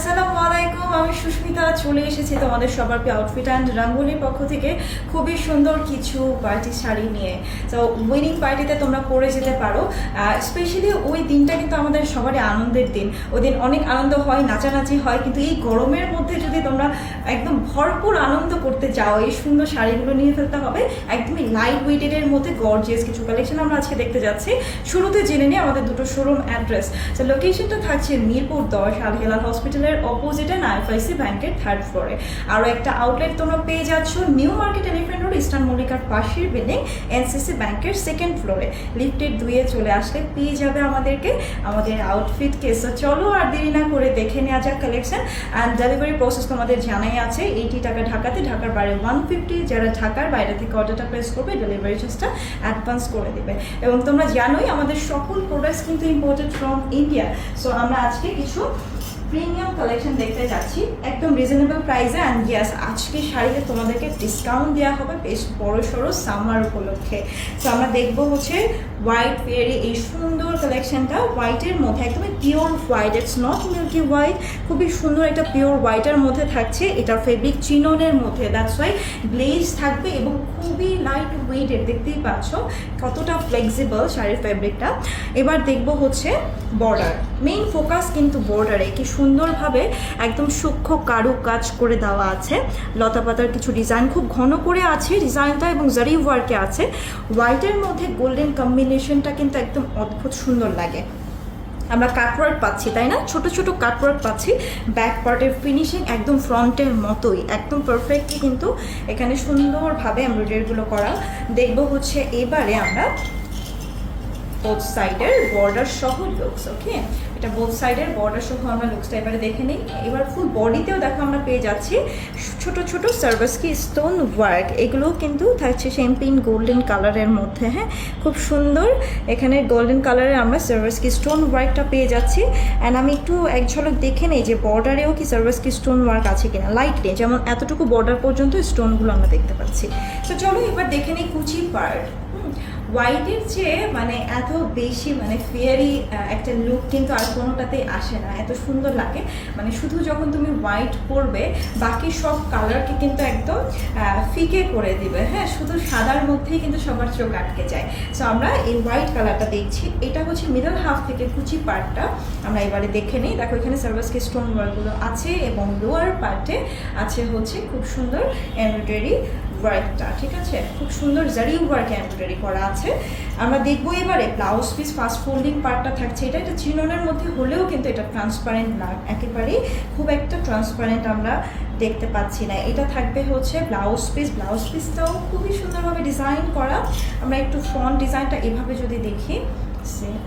solo আমি সুস্মিতা চলে এসেছি তোমাদের সবার প্রিয় আউটফিট অ্যান্ড রাঙ্গুলির পক্ষ থেকে। খুবই সুন্দর কিছু পার্টি শাড়ি নিয়ে। তো উইনিং পার্টিতে তোমরা পরে যেতে পারো। স্পেশালি ওই দিনটা কিন্তু আমাদের সবারই আনন্দের দিন। ওই দিন অনেক আনন্দ হয়, নাচানাচি হয়, কিন্তু এই গরমের মধ্যে যদি তোমরা একদম ভরপুর আনন্দ করতে যাও এই সুন্দর শাড়িগুলো নিয়ে ফেলতে হবে। একদমই লাইট ওয়েটেডের মধ্যে গর্জিয়াস কিছু কালেকশন আমরা আজকে দেখতে যাচ্ছি। শুরুতে জেনে নিই আমাদের দুটো শোরুম অ্যাড্রেস তো লোকেশনটা থাকছে মিরপুর দশ আল হেলাল হসপিটালের অপোজিটে আইএফআইসি ব্যাংকের থার্ড ফ্লোরে আরও একটা আউটলেট তোমরা পেয়ে যাচ্ছ New Market Elephant Road eastern মল্লিকার পাশের বিল্ডিং এনসিসি ব্যাংকের সেকেন্ড ফ্লোরে লিফটের দুইয়ে চলে আসলে পেয়ে যাবে আমাদেরকে, আমাদের আউটফিটকে সো চলো আর দেরি না করে দেখে নেওয়া যাক কালেকশন অ্যান্ড ডেলিভারি প্রসেস তোমাদের জানাই আছে। এইটি টাকা ঢাকাতে, ঢাকার বাইরে ওয়ান ফিফটি যারা ঢাকার বাইরে থেকে অর্ডারটা প্লেস করবে ডেলিভারি চার্জটা অ্যাডভান্স করে দেবে। এবং তোমরা জানোই আমাদের সকল প্রোডাক্টস কিন্তু ইম্পোর্টেড ফ্রম ইন্ডিয়া সো আমরা আজকে কিছু প্রিমিয়াম কালেকশন দেখতে যাচ্ছি। একদম রিজনেবল প্রাইসে অ্যান্ড ইয়াস আজকে শাড়িতে তোমাদেরকে ডিসকাউন্ট দেওয়া হবে বেশ বড় সড়ো সামার উপলক্ষে। তো আমরা দেখব হচ্ছে হোয়াইট ফেয়ারি এই সুন্দর কালেকশনটা হোয়াইটের মধ্যে, একদমই pure white it's not milky white খুবই সুন্দর একটা পিওর হোয়াইটের মধ্যে থাকছে। এটা ফেব্রিক চিননের মধ্যে দ্যাটস ওয়াই গ্লেজ থাকবে এবং খুবই লাইট ওয়েটের দেখতেই পাচ্ছ কতটা ফ্লেক্সিবল শাড়ির ফেব্রিকটা এবার দেখব হচ্ছে বর্ডার মেইন ফোকাস কিন্তু বর্ডারে কি সুন্দরভাবে একদম সূক্ষ্ম কারু কাজ করে দেওয়া আছে। লতা পাতার কিছু ডিজাইন খুব ঘন করে আছে ডিজাইনটা এবং জারি ওয়ার্কে আছে। হোয়াইটের মধ্যে গোল্ডেন কম্বিনেশনটা কিন্তু একদম অদ্ভুত সুন্দর লাগে। আমরা কাটওয়ার্ক পাচ্ছি, তাই না? ছোট ছোট কাটওয়ার্ক পাচ্ছি। ব্যাক পার্টের ফিনিশিং একদম ফ্রন্টের মতোই, একদম পারফেক্টলি কিন্তু এখানে সুন্দরভাবে এমব্রয়ডারিগুলো করা। দেখব হচ্ছে এবারে আমরা বোথ সাইডের বর্ডার সহ লুকস ওকে এটা বোথ সাইডের বর্ডার সহ আমরা লুকসটা এবারে দেখে নিই। এবার ফুল বডিতেও দেখো আমরা পেয়ে যাচ্ছি ছোট ছোট সার্ভাসকি স্টোন ওয়ার্ক এগুলোও কিন্তু থাকছে শ্যাম্পিন গোল্ডেন কালারের মধ্যে হ্যাঁ? খুব সুন্দর। এখানে গোল্ডেন কালারের আমরা সার্ভাসকি স্টোন ওয়ার্কটা পেয়ে যাচ্ছি। অ্যান্ড আমি একটু এক ঝলক দেখে নিই যে বর্ডারেও কি সার্ভাসকি স্টোন ওয়ার্ক আছে কিনা। লাইটলি যেমন এতটুকু বর্ডার পর্যন্ত স্টোনগুলো আমরা দেখতে পাচ্ছি। তো চলো এবার দেখে নিই কুচি পার্ট হোয়াইটের চেয়ে মানে এত বেশি মানে ফিয়ারি একটা লুক কিন্তু আর কোনোটাতেই আসে না। এত সুন্দর লাগে। মানে শুধু যখন তুমি হোয়াইট পরবে, বাকি সব কালারকে কিন্তু একদম ফিকে করে দিবে। হ্যাঁ শুধু সাদার মধ্যেই কিন্তু সবার চোখ আটকে যায়। সো আমরা এই হোয়াইট কালারটা দেখছি। এটা হচ্ছে মিডল হাফ থেকে কুচি পার্টটা আমরা এবারে দেখে নিই। দেখো, এখানে সার্ভাসকে স্টোন ওয়ার্কগুলো আছে এবং লোয়ার পার্টে আছে হচ্ছে খুব সুন্দর এমব্রয়ডারি ওয়ার্কটা ঠিক আছে? খুব সুন্দর জারি ওয়ার্ক এমব্রয়ডারি করা আছে। আমরা দেখব এবারে ব্লাউজ পিস ফাস্ট ফোল্ডিং পার্টটা থাকছে। এটা এটা চিননের মধ্যে হলেও কিন্তু এটা ট্রান্সপারেন্ট না একেবারেই খুব একটা ট্রান্সপারেন্ট আমরা দেখতে পাচ্ছি না। এটা থাকবে হচ্ছে ব্লাউজ পিস ব্লাউজ পিসটাও খুবই সুন্দরভাবে ডিজাইন করা। আমরা একটু ফ্রন্ট ডিজাইনটা এভাবে যদি দেখি,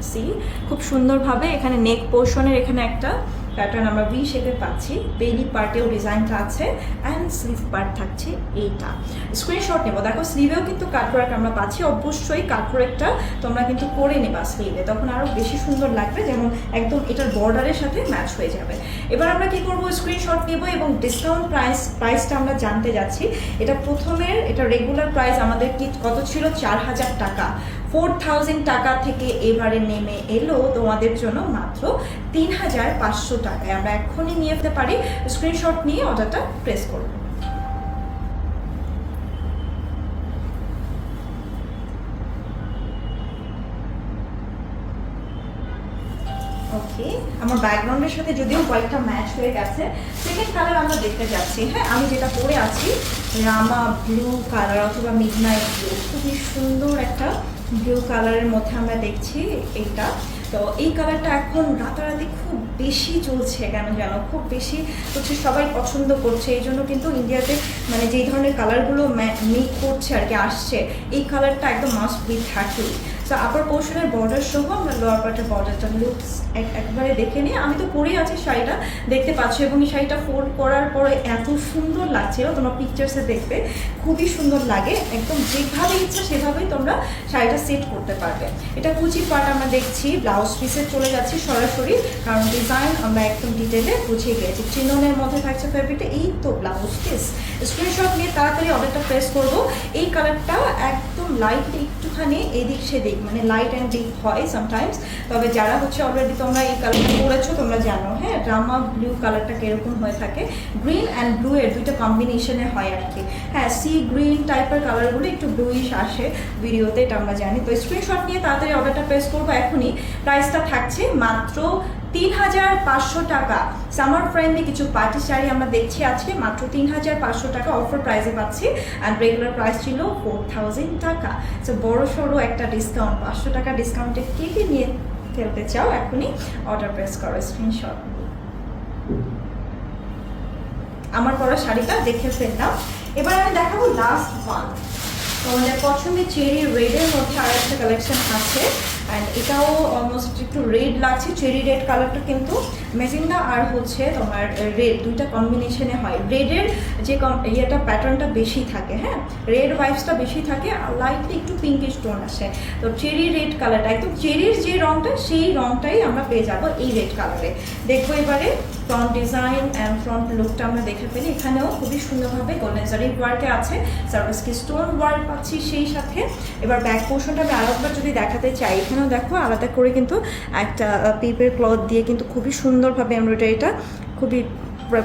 সি খুব সুন্দরভাবে এখানে নেক পোর্শনের এখানে একটা প্যাটার্ন আমরা ভি শেপে পাচ্ছি। বেলি পার্টেও ডিজাইনটা আছে অ্যান্ড স্লিভ পার্ট থাকছে এইটা। স্ক্রিনশট নেব। দেখো স্লিভেও কিন্তু কাটওয়ার্ক আমরা পাচ্ছি। অবশ্যই কাটওয়ার্কটা তোমরা কিন্তু করে নেবা স্লিভে তখন আরও বেশি সুন্দর লাগবে, যেমন একদম এটার বর্ডারের সাথে ম্যাচ হয়ে যাবে। এবার আমরা কি করব? স্ক্রিনশট নেব এবং ডিসকাউন্ট প্রাইস প্রাইসটা আমরা জানতে যাচ্ছি। এটা প্রথমের, এটা রেগুলার প্রাইস আমাদের কি, কত ছিল? চার হাজার টাকা। ফোর থাউজেন্ড টাকা থেকে এবারে নেমে এলো তোমাদের জন্য মাত্র তিন হাজার পাঁচশো টাকায়। আমরা এখনই নিয়ে যেতে পারি। স্ক্রিনশট নিয়ে অর্ডারটা প্রেস করব ওকে আমার ব্যাকগ্রাউন্ডের সাথে যদিও হোয়াইটটা ম্যাচ হয়ে গেছে সেকেন্ড কালার আমরা দেখতে যাচ্ছি। হ্যাঁ আমি যেটা পরে আছি, রামা ব্লু কালার অথবা মিডনাইট ব্লু খুবই সুন্দর একটা ব্লু কালারের মধ্যে আমরা দেখছি এটা। তো এই কালারটা এখন রাতারাতি খুব বেশি চলছে কেন জানো? খুব বেশি হচ্ছে, সবাই পছন্দ করছে। এই জন্য কিন্তু ইন্ডিয়াতে মানে যেই ধরনের কালারগুলো মেক করছে আর কি, আসছে, এই কালারটা একদম মাস্ট বি থাকেই। তো আপার পোর্শনের বর্ডার সহ আমরা লোয়ার পার্টের বর্ডারটা লুকস একবারে দেখে নিই। আমি তো পরেই আছি শাড়িটা, দেখতে পাচ্ছি, এবং এই শাড়িটা ফোল্ড করার পরে এত সুন্দর লাগছিল তোমরা পিকচার্সে দেখবে, খুবই সুন্দর লাগে। একদম যেভাবে ইচ্ছা সেভাবেই তোমরা শাড়িটা সেট করতে পারবে। এটা কুচি পার্ট আমরা দেখছি ব্লাউজ পিসে চলে যাচ্ছি সরাসরি, কারণ ডিজাইন আমরা একদম ডিটেলে বুঝিয়ে গেছি। চিননের মধ্যে থাকছে ফেব্রিকটা এই তো ব্লাউজ পিস স্ক্রিনশট নিয়ে তাড়াতাড়ি অর্ডারটা প্রেস করব। এই কালারটা একদম লাইট একটুখানি এদিক সেদিক মানে লাইট অ্যান্ড ডিপ হয় সামটাইমস তবে যারা হচ্ছে অলরেডি তোমরা এই কালারটা পড়েছো, তোমরা জানো হ্যাঁ ড্রামা ব্লু কালারটা কীরকম হয়ে থাকে গ্রিন অ্যান্ড ব্লু এর দুইটা কম্বিনেশনে হয় আর কি। হ্যাঁ সি গ্রিন টাইপের কালারগুলো একটু ব্লুইশ আসে ভিডিওতে এটা আমরা জানি। তো স্ক্রিনশট নিয়ে তাড়াতাড়ি অর্ডারটা প্রেস করব এখনই। প্রাইসটা থাকছে মাত্র তিন হাজার পাঁচশো টাকা। সামার ফ্রেন্ডলি কিছু পার্টি শাড়ি আমরা দেখছি আজকে, মাত্র তিন হাজার পাঁচশো টাকা অফার প্রাইসে পাচ্ছি অ্যান্ড রেগুলার প্রাইস ছিল ফোর থাউজেন্ড টাকা। সো বড় সড়ো একটা ডিসকাউন্ট পাঁচশো টাকা ডিসকাউন্টে কে কে নিয়ে ফেলতে চাও, এখনই অর্ডার প্রেস করো স্ক্রিনশট আমার পরা শাড়িটা দেখে ফেললাম। এবার আমি দেখাবো লাস্ট ওয়ান তোমাদের পছন্দের চেরি রেডের মধ্যে আর একটা কালেকশন আছে অ্যান্ড এটাও অলমোস্ট একটু রেড লাগছে। চেরি রেড কালারটা কিন্তু মেজিন্ডা আর হচ্ছে তোমার রেড দুইটা কম্বিনেশনে হয়। রেডের যে ইয়েটা প্যাটার্নটা বেশি থাকে হ্যাঁ? রেড ওয়াইপসটা বেশি থাকে আর লাইটলি একটু পিঙ্কিশ টোন আসে। তো চেরি রেড কালারটা একদম চেরির যে রংটা, সেই রংটাই আমরা পেয়ে যাব এই রেড কালারে দেখব এবারে ফ্রন্ট ডিজাইন অ্যান্ড ফ্রন্ট লুকটা আমরা দেখে ফেলি। এখানেও খুবই সুন্দরভাবে গোল্ডেন জারি ওয়ার্কে আছে সার্ভিস কি স্টোন ওয়ার্ক পাচ্ছি সেই সাথে। এবার ব্যাক পোর্শনটা আমি আরেকবার যদি দেখাতে চাই, এখানেও দেখো আলাদা করে কিন্তু একটা পেপের ক্লথ দিয়ে কিন্তু খুবই সুন্দরভাবে এমব্রয়ডারিটা খুবই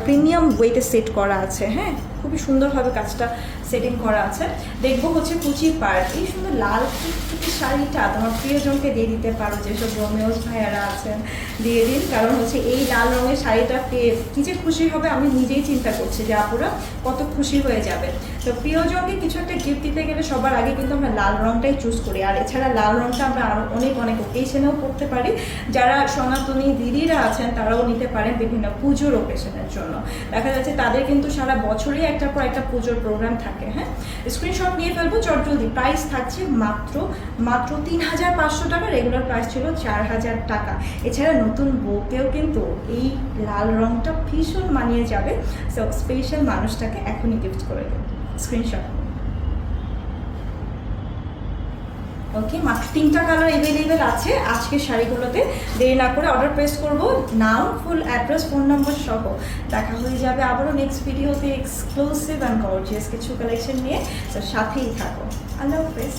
প্রিমিয়াম ওয়েতে সেট করা আছে হ্যাঁ? খুবই সুন্দরভাবে কাজটা সেটিং করা আছে। দেখব হচ্ছে কুচি পার্ট এই সুন্দর লাল টুকটুকি শাড়িটা তোমার প্রিয়জনকে দিয়ে দিতে পারো, যেসব রোমিওস ভাইয়ারা আছেন, দিয়ে দিন। কারণ হচ্ছে এই লাল রঙের শাড়িটা পেয়ে কি যে খুশি হবে আমি নিজেই চিন্তা করছি যে, আপুরা কত খুশি হয়ে যাবে তো প্রিয়জনকে কিছু একটা গিফট দিতে গেলে সবার আগে কিন্তু আমরা লাল রঙটাই চুজ করি। আর এছাড়া লাল রঙটা আমরা আরও অনেক অনেক ওকেশনেও পড়তে পারি। যারা সনাতনী দিদিরা আছেন, তারাও নিতে পারেন বিভিন্ন পুজোর ওকেশনের জন্য। দেখা যাচ্ছে তাদের কিন্তু সারা বছরই একটার পর একটা পুজোর প্রোগ্রাম থাকে হ্যাঁ? স্ক্রিনশট নিয়ে ফেলব চট জলদি প্রাইস থাকছে মাত্র মাত্র তিন হাজার পাঁচশো টাকা রেগুলার প্রাইস ছিল চার হাজার টাকা। এছাড়া নতুন বউকেও কিন্তু এই লাল রংটা ভীষণ মানিয়ে যাবে। সো স্পেশাল মানুষটাকে এখনই গিফট করে দেবে স্ক্রিনশট ওকে মাত্র তিনটা কালার এভেলেবেল আছে। আজকের শাড়িগুলোতে দেরি না করে অর্ডার প্রেস করব। নাম ফুল অ্যাড্রেস ফোন নম্বর সহ দেখা হয়ে যাবে আবারও নেক্সট ভিডিওতে এক্সক্লুসিভ অ্যান্ড গর্জিয়াস কিছু কালেকশন নিয়ে। সাথেই থাকো। আল্লাহ হাফেজ